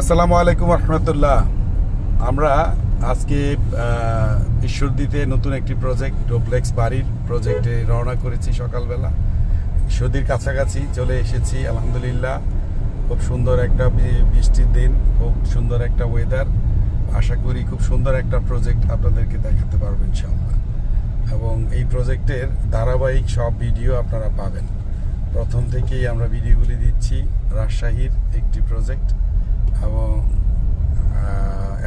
আসসালামু আলাইকুম রহমতুল্লাহ। আমরা আজকে ঈশ্বরদীতে নতুন একটি প্রজেক্ট ডোপ্লেক্স বাড়ির প্রজেক্টে রওনা করেছি সকালবেলা। ঈশ্বরদীর কাছাকাছি চলে এসেছি, আলহামদুলিল্লাহ। খুব সুন্দর একটা বৃষ্টির দিন, খুব সুন্দর একটা ওয়েদার আশা করি খুব সুন্দর একটা প্রজেক্ট আপনাদেরকে দেখাতে পারব ইনশাআল্লাহ। এবং এই প্রজেক্টের ধারাবাহিক সব ভিডিও আপনারা পাবেন। প্রথম থেকেই আমরা ভিডিওগুলি দিচ্ছি, রাজশাহীর একটি প্রজেক্ট এবং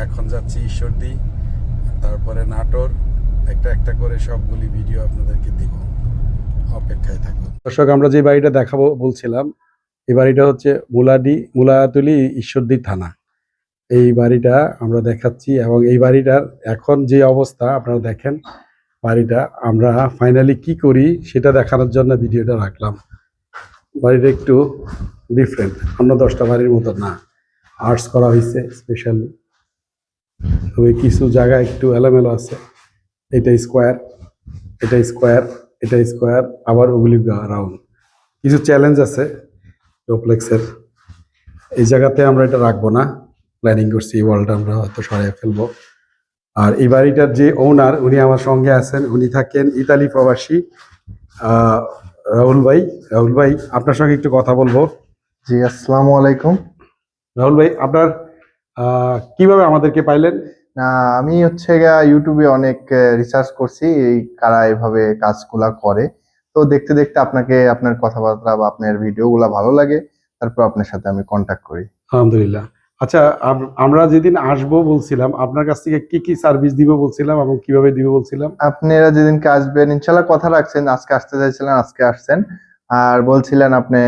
এখন যাচ্ছি ঈশ্বরদী, তারপরে নাটোর, একটা একটা করে সবগুলি ভিডিও আপনাদেরকে দিব। অপেক্ষায় থাকুন। দর্শক, আমরা যে বাড়িটা দেখাবো বলছিলাম, এই বাড়িটা হচ্ছে মুলাডি মুলাতুলি ঈশ্বরদী থানা। এই বাড়িটা আমরা দেখাচ্ছি এবং এই বাড়িটার এখন যে অবস্থা, আপনারা দেখেন বাড়িটা, আমরা ফাইনালি কি করি সেটা দেখানোর জন্য ভিডিওটা রাখলাম। বাড়িটা একটু ডিফারেন্ট অন্য দশটা বাড়ির মতো না। আর্টস করা হয়েছে স্পেশালি তবে কিছু জায়গা একটু এলোমেলো আছে। এটা স্কোয়ার এটা স্কোয়ার এটা স্কোয়ার আবার ওগুলি রাউন্ড কিছু চ্যালেঞ্জ আছে ডোপ্লেক্সের এই জায়গাতে আমরা এটা রাখব না। প্ল্যানিং করছি এই ওয়ালটা আমরা হয়তো সরাই ফেলব। আর এই বাড়িটার যে ওনার উনি আমার সঙ্গে আছেন, উনি থাকেন ইতালি প্রবাসী রাহুল ভাই। রাহুল ভাই, আপনার সঙ্গে একটু কথা বলব। জি, আসসালামু আলাইকুম। রাহুল ভাই আপনার কীভাবে আমাদেরকে পাইলেন? না আমি হচ্ছে ইউটিউবে অনেক রিসার্চ করছি এই কারা এভাবে কাজগুলা করে। তো দেখতে দেখতে আপনাকে আপনার কথাবার্তা বা আপনার ভিডিওগুলা ভালো লাগে তারপর আপনার সাথে আমি কন্ট্যাক্ট করি। আলহামদুলিল্লাহ। আচ্ছা আমরা যেদিন আসব বলছিলাম আপনার কাছ থেকে কি কি সার্ভিস দিব বলছিলাম এবং কীভাবে দিব বলছিলাম? আপনারা যেদিনকে আসবেন ইনশাল্লাহ কথা রাখছেন আজকে আসতে চাইছিলেন আজকে আসছেন। আর বলছিলেন আপনি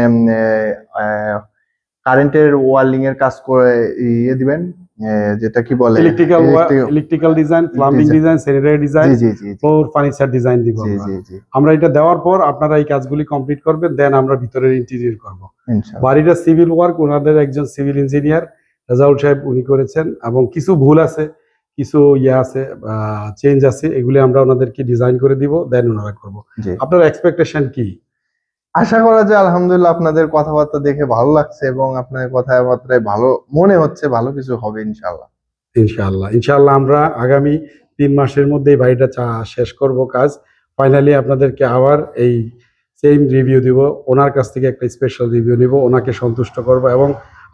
কারেন্টের ওয়ার্লিং এর কাজ করে ইয়ে দিবেন যেটা কি বলে? Electrical electrical design plumbing design sanitary design floor furniture design দিব আমরা। এটা দেওয়ার পর আপনারা এই কাজগুলি কমপ্লিট করবেন দেন আমরা ভিতরের ইন্টেরিয়র করব। বাড়িটা সিভিল ওয়ার্ক ওনাদের একজন সিভিল ইঞ্জিনিয়ার রাজাউল সাহেব উনি করেছেন এবং কিছু ভুল আছে কিছু ইয়ে আছে চেঞ্জ আছে এগুলি আমরা ওনাদেরকে ডিজাইন করে দিব দেন ওনারা করব। আপনার এক্সপেকটেশন কি? আশা করা যায় আলহামদুলিল্লাহ আপনাদের কথাবার্তা দেখে ভালো লাগছে এবং আপনাদের কথাবার্তায় ভালো মনে হচ্ছে ভালো কিছু হবে ইনশাল্লাহ ইনশাআল্লাহ। ইনশাআল্লাহ আমরা আগামী তিন মাসের মধ্যে এই বাড়িটা চা শেষ করব কাজ। ফাইনালি আপনাদেরকে আবার এই সেম রিভিউ দিব। ওনার কাছ থেকে একটা স্পেশাল রিভিউ নিব। ওনাকে সন্তুষ্ট করব এবং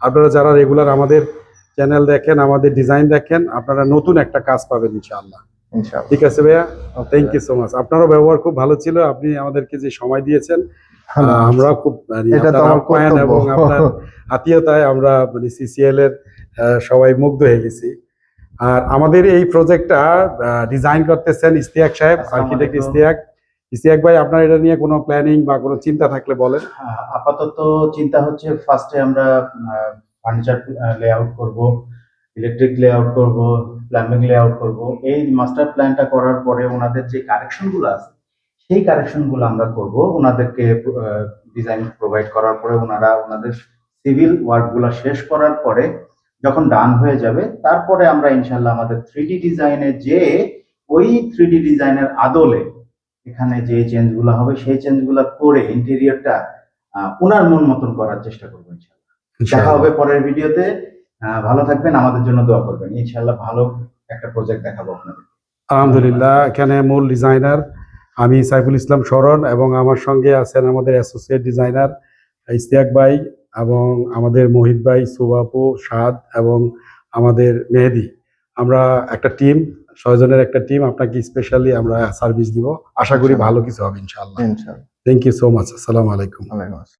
আপনারা যারা রেগুলার আমাদের চ্যানেল দেখেন আমাদের ডিজাইন দেখেন আপনারা নতুন একটা কাজ পাবেন ইনশাআল্লাহ। ইনশাল্লাহ ঠিক আছে ভাইয়া? থ্যাংক ইউ সো মাচ আপনারও ব্যবহার খুব ভালো ছিল। আপনি আমাদেরকে যে সময় দিয়েছেন আহ, আমরাও খুব মানে এটা তো আমার কর্তব্য। এবং আপনার আত্মীয়তায় আমরা মানে সিসিএল এর সবাই মুগ্ধ হয়ে গেছি। আর আমাদের এই প্রজেক্টটা ডিজাইন করতেছেন ইস্তিয়াক সাহেব আর্কিটেক্ট ইস্তিয়াক ইস্তিয়াক ভাই আপনার এটা নিয়ে কোনো প্ল্যানিং বা কোনো চিন্তা থাকলে বলেন। হ্যাঁ, আপাতত চিন্তা হচ্ছে ফার্স্টে আমরা ফার্নিচার লেআউট করব ইলেকট্রিক লেআউট করব প্লাম্বিং লেআউট করব। এই মাস্টার প্ল্যানটা করার পরে ওনাদের যে কারেকশনগুলো আছে সেই কারেকশনগুলো আমরা করব। ওনাদেরকে ডিজাইন প্রোভাইড করার পরে ওনারা ওনাদের সিভিল ওয়ার্কগুলো শেষ করার পরে যখন ডান হয়ে যাবে তারপরে আমরা ইনশাল্লাহ আমাদের থ্রি ডিজাইনে যে ওই থ্রি ডিজাইনের আদলে এখানে যে চেঞ্জগুলো হবে সেই চেঞ্জগুলো করে ইন্টেরিয়রটা ওনার মন মতন করার চেষ্টা করব ইনশাল্লাহ। দেখা হবে পরের ভিডিওতে। ভালো থাকবেন আমাদের জন্য দোয়া করবেন। ইনশাল্লাহ ভালো একটা প্রজেক্ট দেখাবো আপনাদের। আলহামদুলিল্লাহ এখানে মূল ডিজাইনার আমি সাইফুল ইসলাম শরণ এবং আমার সঙ্গে আছেন আমাদের অ্যাসোসিয়েট ডিজাইনার ইস্তিয়াক ভাই এবং আমাদের মোহিত ভাই সুবাপু সাদ এবং আমাদের মেহেদি। আমরা একটা টিম ছয়জনের একটা টিম আপনাকে স্পেশালি আমরা সার্ভিস দিব। আশা করি ভালো কিছু হবে ইনশাআল্লাহ ইনশাল্লাহ। থ্যাংক ইউ সো মাচ আসসালামু আলাইকুম।